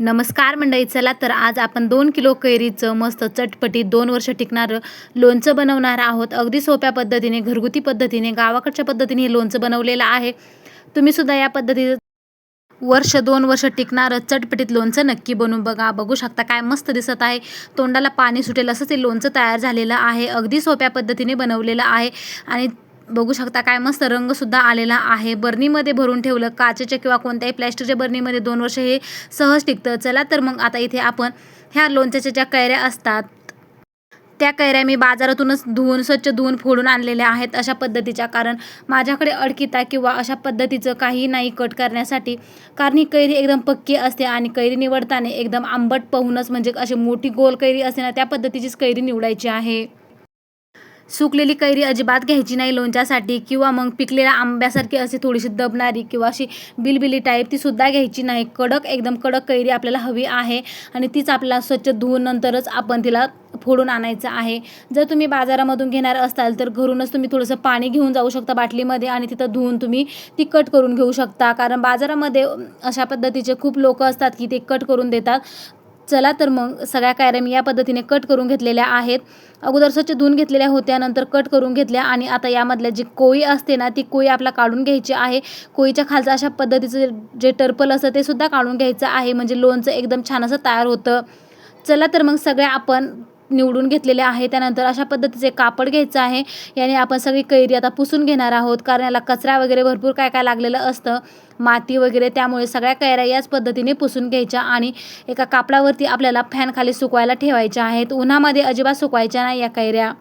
नमस्कार मंडळी चला तर आज आपण दोन किलो कैरीचं मस्त चटपटीत दोन वर्ष टिकणारं लोणचं बनवणार आहोत. अगदी सोप्या पद्धतीने घरगुती पद्धतीने गावाकडच्या पद्धतीने हे लोणचं बनवलेलं आहे. तुम्हीसुद्धा या पद्धतीचं वर्ष दोन वर्ष टिकणारं चटपटीत लोणचं नक्की बनवून बघा. बघू शकता काय मस्त दिसत आहे. तोंडाला पाणी सुटेल असं ते लोणचं तयार झालेलं आहे. अगदी सोप्या पद्धतीने बनवलेलं आहे. आणि बघू शकता काय मस्त रंगसुद्धा आलेला आहे. बर्नीमध्ये भरून ठेवलं काचेच्या किंवा कोणत्याही प्लॅस्टिकच्या बर्नीमध्ये दोन वर्ष हे सहज टिकतं. चला तर मग आता इथे आपण ह्या लोणच्याच्या ज्या कैऱ्या असतात त्या कैऱ्या मी बाजारातूनच धुवून स्वच्छ धुवून फोडून आणलेल्या आहेत अशा पद्धतीच्या. कारण माझ्याकडे अडकिता किंवा अशा पद्धतीचं काही नाही कट करण्यासाठी. कारण ही कैरी एकदम पक्की असते आणि कैरी निवडताना एकदम आंबट पाहूनच म्हणजे अशी मोठी गोल कैरी असते ना त्या पद्धतीचीच कैरी निवडायची आहे. सुकलेली कैरी अजिबात घ्यायची नाही लोणच्यासाठी किंवा मग पिकलेल्या आंब्यासारखी अशी थोडीशी दबणारी किंवा अशी बिलबिली टाईप तीसुद्धा घ्यायची नाही. कडक एकदम कडक कैरी आपल्याला हवी आहे आणि तीच आपल्याला स्वच्छ धुवून नंतरच आपण तिला फोडून आणायचं आहे. जर तुम्ही बाजारामधून घेणार असाल तर घरूनच तुम्ही थोडंसं पाणी घेऊन जाऊ शकता बाटलीमध्ये आणि तिथं धुवून तुम्ही ती कट करून घेऊ शकता. कारण बाजारामध्ये अशा पद्धतीचे खूप लोक असतात की ते कट करून देतात. चला तर मग सगळ्या कायऱ्या मी या पद्धतीने कट करून घेतलेल्या आहेत. अगोदर स्वच्छ धुवून घेतलेल्या होत्या नंतर कट करून घेतल्या आणि आता यामधल्या जी कोळी असते ना ती कोळी आपला काढून घ्यायची आहे. कोळीच्या खालचं अशा पद्धतीचं जे टर्पल असतं ते सुद्धा काढून घ्यायचं आहे. म्हणजे लोणचं एकदम छान असं तयार होतं. चला तर मग सगळ्या आपण निवडून घेतलेले आहे. त्यानंतर अशा पद्धतीचे कापड घ्यायचं आहे. याने आपण सगळी कैरी आता पुसून घेणार आहोत. कारण याला कचरा वगैरे भरपूर काय काय लागलेलं असतं. माती वगैरे त्यामुळे सगळ्या कैऱ्या याच पद्धतीने पुसून घ्यायच्या आणि एका कापडावरती आपल्याला फॅनखाली सुकवायला ठेवायच्या आहेत. उन्हामध्ये अजिबात सुकवायच्या नाही या कैऱ्या.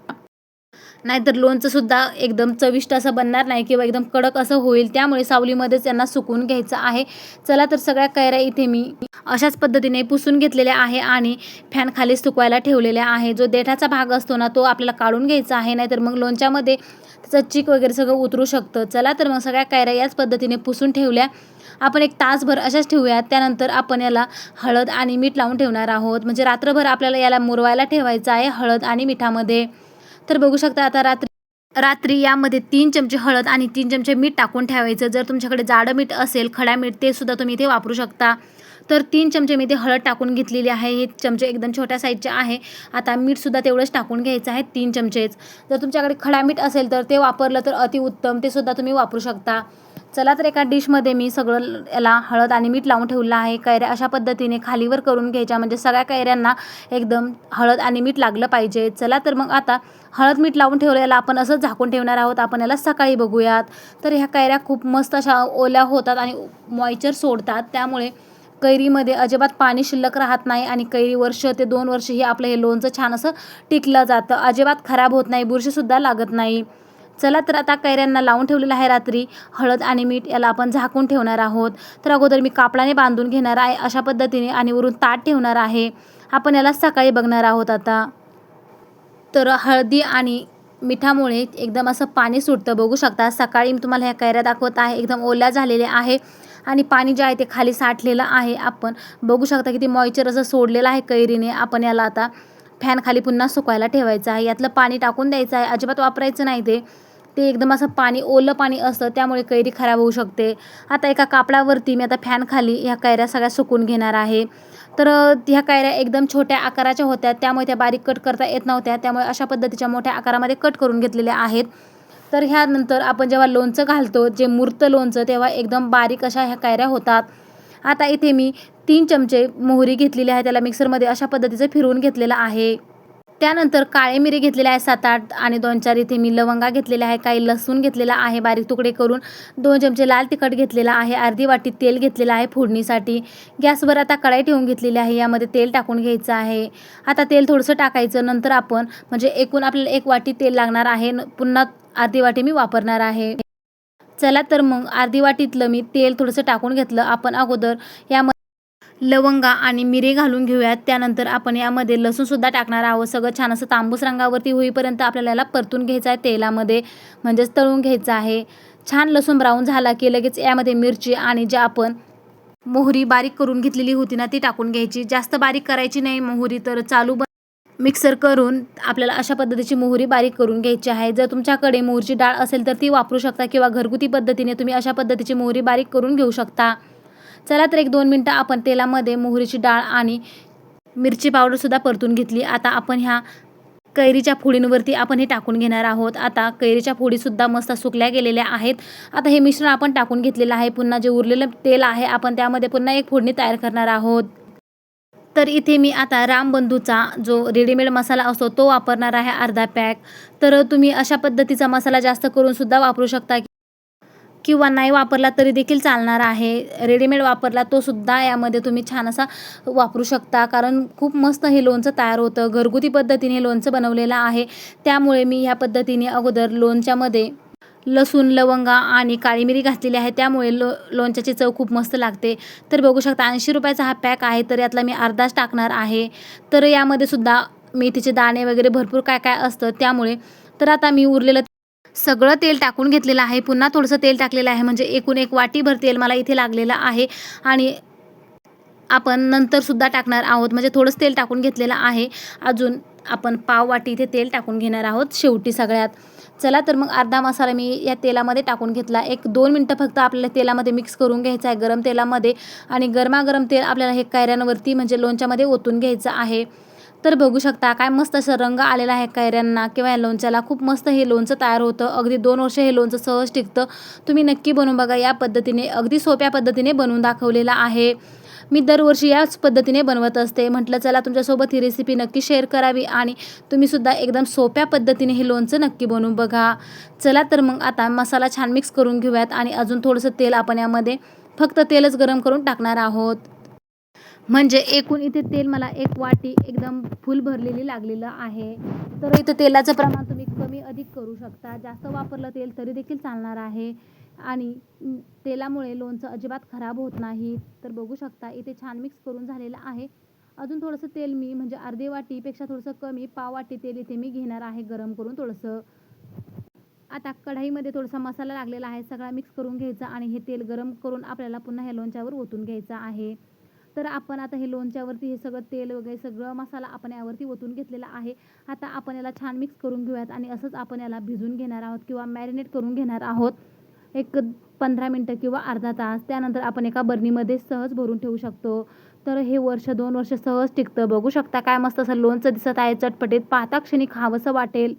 नाहीतर लोणचंसुद्धा एकदम चविष्ट असं बनणार नाही किंवा एकदम कडक असं होईल. त्यामुळे सावलीमध्येच यांना सुकवून घ्यायचं आहे. चला तर सगळ्या कैऱ्या इथे मी अशाच पद्धतीने पुसून घेतलेल्या आहे आणि फॅन खाली सुकवायला ठेवलेल्या आहे. जो देठाचा भाग असतो ना तो आपल्याला काढून घ्यायचा आहे. नाहीतर मग लोणच्यामध्ये त्याचं चिक वगैरे सगळं उतरू शकतं. चला तर मग सगळ्या कैऱ्या याच पद्धतीने पुसून ठेवल्या. आपण एक तासभर अशाच ठेवूयात. त्यानंतर आपण याला हळद आणि मीठ लावून ठेवणार आहोत. म्हणजे रात्रभर आपल्याला याला मुरवायला ठेवायचं आहे हळद आणि मिठामध्ये. तर बघू शकता आता रात्री रात्री यामध्ये तीन चमचे हळद आणि तीन चमचे मीठ टाकून ठेवायचं. जर तुमच्याकडे जाडं मीठ असेल खडा मीठ ते सुद्धा तुम्ही इथे वापरू शकता. तर तीन चमचे मी ते हळद टाकून घेतलेली आहे. हे चमचे एकदम छोट्या साईजचे आहे. आता मीठसुद्धा तेवढंच टाकून घ्यायचं आहे तीन चमचेच. जर तुमच्याकडे खडा मीठ असेल तर ते वापरलं तर अतिउत्तम. ते सुद्धा तुम्ही वापरू शकता. चला तर एका डिशमध्ये मी सगळं याला हळद आणि मीठ लावून ठेवलं आहे. कैऱ्या अशा पद्धतीने खालीवर करून घ्यायच्या. म्हणजे सगळ्या कैऱ्यांना एकदम हळद आणि मीठ लागलं पाहिजे. चला तर मग आता हळद मीठ लावून ठेवलं याला आपण असंच झाकून ठेवणार आहोत. आपण याला सकाळी बघूयात. तर ह्या कैऱ्या खूप मस्त अशा ओल्या होतात आणि मॉइचर सोडतात. त्यामुळे कैरीमध्ये अजिबात पाणी शिल्लक राहत नाही आणि कैरी वर्ष ते दोन वर्ष हे आपलं हे लोणचं छान असं टिकलं जातं. अजिबात खराब होत नाही. बुरशीसुद्धा लागत नाही. चला तर आता कैऱ्यांना लावून ठेवलेलं आहे रात्री. हळद आणि मीठ याला आपण झाकून ठेवणार आहोत. तर अगोदर मी कापडाने बांधून घेणार आहे अशा पद्धतीने आणि वरून ताट ठेवणार आहे. आपण याला सकाळी बघणार आहोत आता. तर हळदी आणि मिठामुळे एकदम असं पाणी सुटतं. बघू शकता सकाळी मी तुम्हाला ह्या कैऱ्या दाखवत आहे. एकदम ओल्या झालेल्या आहे आणि पाणी जे आहे ते खाली साठलेलं आहे. आपण बघू शकता किती मॉइचर असं सोडलेलं आहे कैरीने. आपण याला आता फॅन खाली पुन्हा सुकवायला ठेवायचं आहे. यातलं पाणी टाकून द्यायचं आहे. अजिबात वापरायचं नाही ते. ते एकदम असं पाणी ओलं पाणी असतं त्यामुळे कैरी खराब होऊ शकते. आता एका कापडावरती मी आता फॅनखाली ह्या कैऱ्या सगळ्या सुकून घेणार आहे. तर ह्या कैऱ्या एकदम छोट्या आकाराच्या होत्या त्यामुळे त्या बारीक कट करता येत नव्हत्या त्यामुळे अशा पद्धतीच्या मोठ्या आकारामध्ये कट करून घेतलेल्या आहेत. तर ह्यानंतर आपण जेव्हा लोणचं घालतो जे मूर्त लोणचं तेव्हा एकदम बारीक अशा ह्या कैऱ्या होतात. आता इथे मी तीन चमचे मोहरी घेतलेली आहे त्याला मिक्सरमध्ये अशा पद्धतीचं फिरवून घेतलेलं आहे. त्यानंतर काळे मिरी घेतलेले आहे सात आठ आणि दोन चार इथे मी लवंगा घेतलेल्या आहे काही लसूण घेतलेला आहे बारीक तुकडे करून दोन चमचे लाल तिखट घेतलेला आहे अर्धी वाटी तेल घेतलेलं आहे फोडणीसाठी. गॅसवर आता कढाई ठेवून घेतलेली आहे यामध्ये तेल टाकून घ्यायचं आहे. आता तेल थोडंसं टाकायचं नंतर आपण म्हणजे एकूण आपल्याला एक वाटी तेल लागणार आहे पुन्हा अर्धी वाटी मी वापरणार आहे. चला तर मग अर्धी वाटीतलं मी तेल थोडंसं टाकून घेतलं आपण अगोदर यामध्ये लवंगा आणि मिरे घालून घेऊयात. त्यानंतर आपण यामध्ये लसूणसुद्धा टाकणार आहोत. सगळं छान असं तांबूस रंगावरती होईपर्यंत आपल्याला याला परतून घ्यायचं आहे. तेलामध्ये म्हणजेच तळून घ्यायचं आहे. छान लसूण ब्राऊन झाला की लगेच यामध्ये मिरची आणि जे आपण मोहरी बारीक करून घेतलेली होती ना ती टाकून घ्यायची. जास्त बारीक करायची नाही मोहरी तर चालू मिक्सर करून आपल्याला अशा पद्धतीची मोहरी बारीक करून घ्यायची आहे. जर तुमच्याकडे मोहरीची डाळ असेल तर ती वापरू शकता किंवा घरगुती पद्धतीने तुम्ही अशा पद्धतीची मोहरी बारीक करून घेऊ शकता. चला तर एक दोन मिनटं आपण तेलामध्ये मोहरीची डाळ आणि मिरची पावडरसुद्धा परतून घेतली. आता आपण ह्या कैरीच्या फोडींवरती आपण हे टाकून घेणार आहोत. आता कैरीच्या फोडीसुद्धा मस्त सुकल्या गेलेल्या आहेत. आता हे मिश्रण आपण टाकून घेतलेलं आहे. पुन्हा जे उरलेलं तेल आहे आपण त्यामध्ये पुन्हा एक फोडणी तयार करणार आहोत. तर इथे मी आता रामबंधूचा जो रेडीमेड मसाला असतो तो वापरणार आहे अर्धा पॅक तर तुम्ही अशा पद्धतीचा मसाला जास्त करून सुद्धा वापरू शकता किंवा नाही वापरला तरी देखील चालणार आहे. रेडीमेड वापरला तो सुद्धा यामध्ये तुम्ही छान असा वापरू शकता. कारण खूप मस्त हे लोणचं तयार होतं. घरगुती पद्धतीने लोणचं बनवलेलं आहे. त्यामुळे मी ह्या पद्धतीने अगोदर लोणच्यामध्ये लसूण लवंगा आणि काळी मिरी घातलेली आहे. त्यामुळे लो लोणच्याची चव खूप मस्त लागते. तर बघू शकता ऐंशी रुपयाचा हा पॅक आहे तर यातला मी अर्धाच टाकणार आहे. तर यामध्ये सुद्धा मेथीचे दाणे वगैरे भरपूर काय काय असतं त्यामुळे तर आता मी उरलेलं सगळं तेल टाकून घेतलेलं आहे. पुन्हा थोडंसं तेल टाकलेलं आहे. म्हणजे एकूण एक वाटीभर तेल मला इथे लागलेलं आहे. आणि आपण नंतरसुद्धा टाकणार आहोत. म्हणजे थोडंसं तेल टाकून घेतलेलं आहे. अजून आपण पाव वाटी इथे तेल टाकून घेणार आहोत शेवटी सगळ्यात. चला तर मग अर्धा मसाला मी या तेलामध्ये टाकून घेतला. एक दोन मिनटं फक्त आपल्याला तेलामध्ये मिक्स करून घ्यायचं आहे. गरम तेलामध्ये. आणि गरमागरम तेल आपल्याला हे कैऱ्यांवरती म्हणजे लोणच्यामध्ये ओतून घ्यायचं आहे. तर बघू शकता काय मस्त असं रंग आलेला आहे कैऱ्यांना किंवा या लोणच्याला. खूप मस्त हे लोणचं तयार होतं. अगदी दोन वर्ष हे लोणचं सहज टिकतं. तुम्ही नक्की बनवून बघा. या पद्धतीने अगदी सोप्या पद्धतीने बनवून दाखवलेलं आहे. मी दरवर्षी याच पद्धतीने बनवत असते. म्हटलं चला तुमच्यासोबत ही रेसिपी नक्की शेअर करावी आणि तुम्हीसुद्धा एकदम सोप्या पद्धतीने हे लोणचं नक्की बनवून बघा. चला तर मग आता मसाला छान मिक्स करून घेऊयात आणि अजून थोडंसं तेल आपण यामध्ये फक्त तेलच गरम करून टाकणार आहोत. म्हणजे एकूण इथे तेल मला एक वाटी एकदम फुल भरलेली लागलेलं आहे. तर इथं तेलाचं प्रमाण तुम्ही कमी अधिक करू शकता. जास्त वापरलं तेल तरी देखील चालणार आहे. आणि तेलामुळे लोणचं अजिबात खराब होत नाही. तर बघू शकता इथे छान मिक्स करून झालेलं आहे. अजून थोडंसं तेल मी म्हणजे अर्धी वाटीपेक्षा थोडंसं कमी पाव वाटी तेल इथे मी घेणार आहे गरम करून थोडंसं. आता कढाईमध्ये थोडासा मसाला लागलेला आहे. सगळा मिक्स करून घ्यायचा आणि हे तेल गरम करून आपल्याला पुन्हा हे लोणच्यावर ओतून घ्यायचं आहे. तर आपण आता हे लोणच्यावरती हे सगळं तेल वगैरे सगळं मसाला आपण यावरती ओतून घेतलेला आहे. आता आपण याला छान मिक्स करून घेऊयात आणि असंच आपण याला भिजून घेणार आहोत किंवा मॅरिनेट करून घेणार आहोत. एक पंधरा मिनटं किंवा अर्धा तास. त्यानंतर आपण एका बर्नीमध्ये सहज भरून ठेवू शकतो. तर हे वर्ष दोन वर्ष सहज टिकतं. बघू शकता काय मस्त असं लोणचं दिसत आहे. चटपटीत पाहता क्षणी खावंसं वाटेल.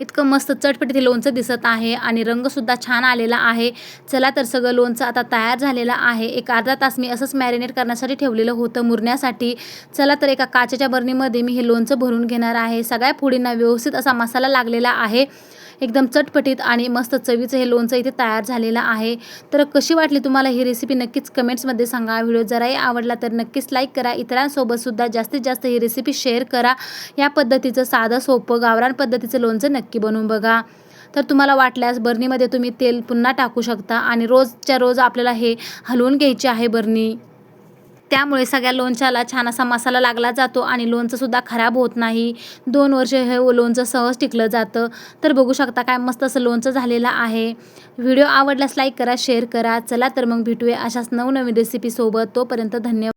इतकं मस्त चटपटीत हे लोणचं दिसत आहे आणि रंगसुद्धा छान आलेला आहे. चला तर सगळं लोणचं आता तयार झालेलं आहे. एक अर्धा तास मी असंच मॅरिनेट करण्यासाठी ठेवलेलं होतं मुरण्यासाठी. चला तर एका काचेच्या बरणीमध्ये मी हे लोणचं भरून घेणार आहे. सगळ्या फोडींना व्यवस्थित असा मसाला लागलेला आहे. एकदम चटपटीत आणि मस्त चवीचं हे लोणचं इथे तयार झालेलं आहे. तर कशी वाटली तुम्हाला ही रेसिपी नक्कीच कमेंट्समध्ये सांगा. व्हिडिओ जराही आवडला तर नक्कीच लाईक करा. इतरांसोबतसुद्धा जास्तीत जास्त ही रेसिपी शेअर करा. या पद्धतीचं साधं सोपं गावरान पद्धतीचं लोणचं नक्की बनवून बघा. तर तुम्हाला वाटल्यास बर्नीमध्ये तुम्ही तेल पुन्हा टाकू शकता आणि रोजच्या रोज आपल्याला हे हलवून घ्यायची आहे बर्नी त्यामुळे सगळ्या लोणच्याला छान असा मसाला लागला जातो आणि लोणचंसुद्धा खराब होत नाही. दोन वर्ष हे लोणचं सहज टिकलं जातं. तर बघू शकता काय मस्त असं लोणचं झालेलं आहे. व्हिडिओ आवडल्यास लाईक करा शेअर करा. चला तर मग भेटूया अशाच नवनवीन रेसिपीसोबत तोपर्यंत धन्यवाद.